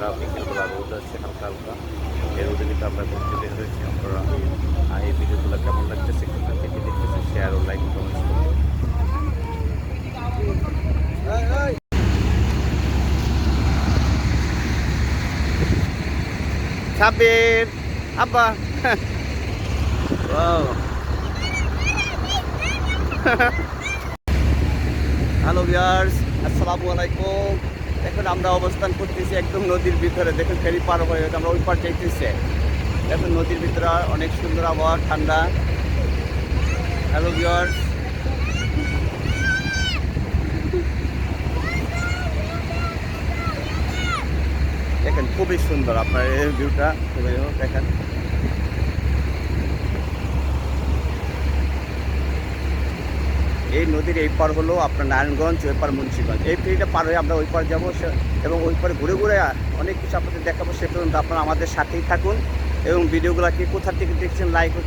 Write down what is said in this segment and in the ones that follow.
ঠান্ডা বিকেলবেলা রোদ আছে হালকা হালকা এই রোদের ভিতরে আমরা ঘুরতে বের হয়েছি আপনারা আর এই ভিডিওগুলো কেমন লাগতেছে কোথা থেকে দেখতেছে শেয়ার ও লাইক কমেন্টস করুন সাবির আব্বা Wow. হ্যালো ভিউয়ার্স আসসালামু আলাইকুম এখন আমরা অবস্থান করতেছি একদম নদীর ভিতরে। দেখুন ফেরি পার হয়ে আমরা ওই পার যাইতেছি। এখন নদীর ভিতরে অনেক সুন্দর আবহাওয়া, ঠান্ডা। হ্যালো ভিউয়ার্স দেখেন, খুবই সুন্দর আপনার এই ভিউটা দেখেন। এই নদীর এই পার হলো আপনার নারায়ণগঞ্জ, ওই পার মুন্সিগঞ্জ। এই ফেরিটা পার হয়ে আমরা ওই পার যাব এবং ওই পারে ঘুরে ঘুরে অনেক কিছু আপনাদের দেখাবো, সে পর্যন্ত আপনারা আমাদের সাথেই থাকুন এবং ভিডিওগুলো কি কোথা থেকে দেখছেন লাইক ও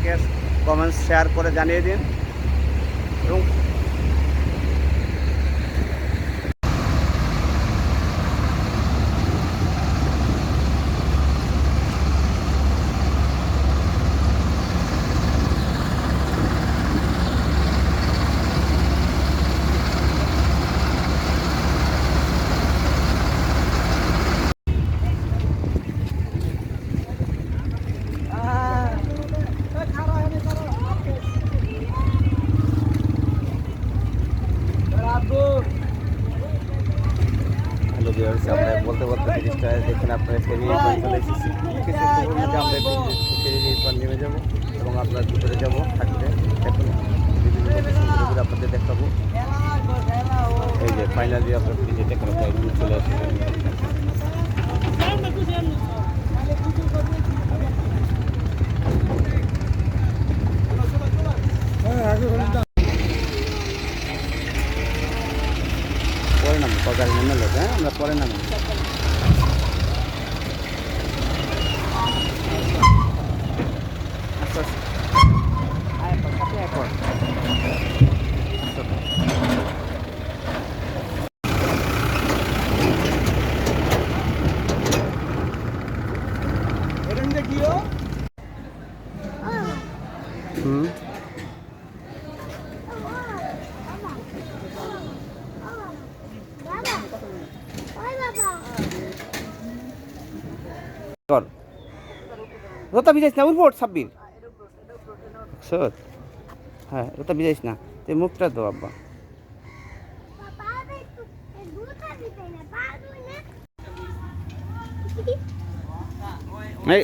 কমেন্টস শেয়ার করে জানিয়ে দিন। এবং হ্যালো ভিউয়ার্স আমরা বলতে বলতে জিনিসটা দেখুন আপনারা ফেরি চলে এসেছি। মধ্যে আমরা ফেরি এই নেমে যাব এবং আপনার ভিতরে যাব থাকতে। এখন আপনাদের দেখাবো। এই যে ফাইনালি আপনার ফ্রিজে দেখানো চলে পরে নাম গাড়ি নামে লোক হ্যাঁ আমরা পরে নামে আচ্ছা আচ্ছা আয় পর সাথে আয় পর হুম কর রোতা ভিজাইস না উঠবোট সাব্বির সত হ্যাঁ রোতা ভিজাইস না তুই মুখটা দো আব্বা এই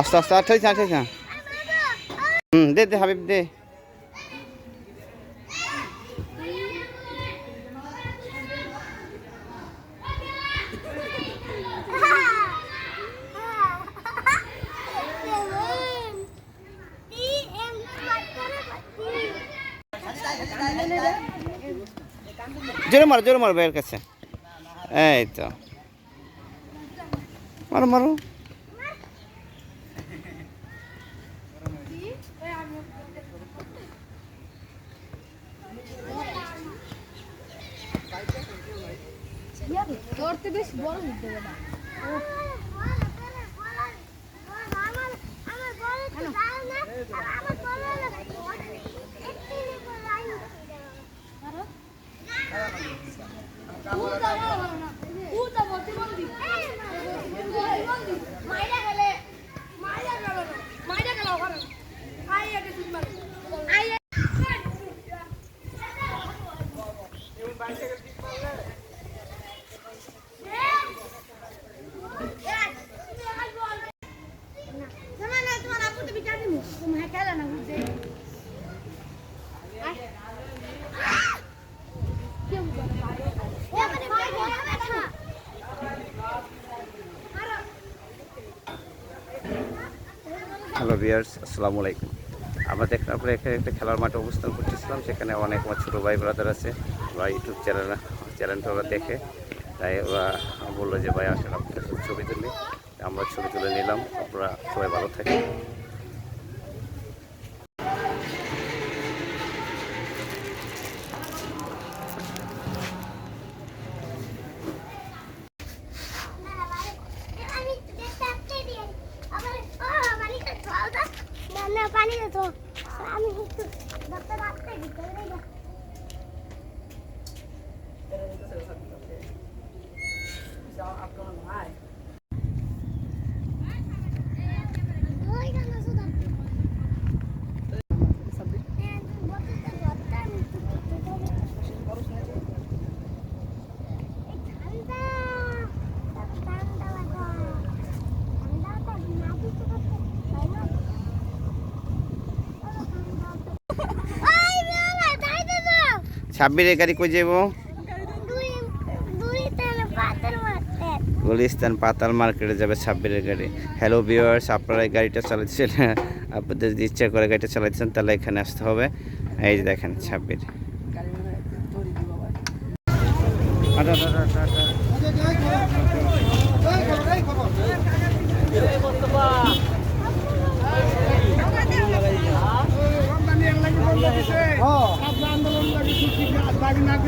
আস্তে আস্তে আঠাইছ আঠাইছ হুম, দে দে, হাবিব, দে। জোরে মারো জোরে মারো ভাইয়ের কাছে। এই তো। মারো মারো। ধরতে বেশ বড় হতে না হ্যালো ভিয়ার্স আসসালামু আলাইকুম আমরা দেখলাম এখানে একটা খেলার মাঠে অবস্থান করতেছিলাম। সেখানে অনেক আমার ছোটো ভাই ব্রাদার আছে। ওরা ইউটিউব চ্যানেল চ্যানেলটা ওরা দেখে। তাই ওরা বলল যে, ভাই, আসেন আপনার ছবি তুলি। আমরা ছবি তুলে নিলাম। আপনারা সবাই ভালো থাকেন। Pero dito Ah! দাও ছাব্বিরের গাড়ি কই যাব গুলিস্তান পাতাল মার্কেটে যাবে ছাব্বিরের গাড়ি। হ্যালো ভিউয়ার্স আপনারা এই গাড়িটা চালাচ্ছেন আপনাদের যদি ইচ্ছা করে গাড়িটা চালাচ্ছেন তাহলে এখানে আসতে হবে। এই যে দেখেন, ছাব্বির।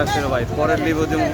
রাখছিল ভাই পরের রিভিউ দেবো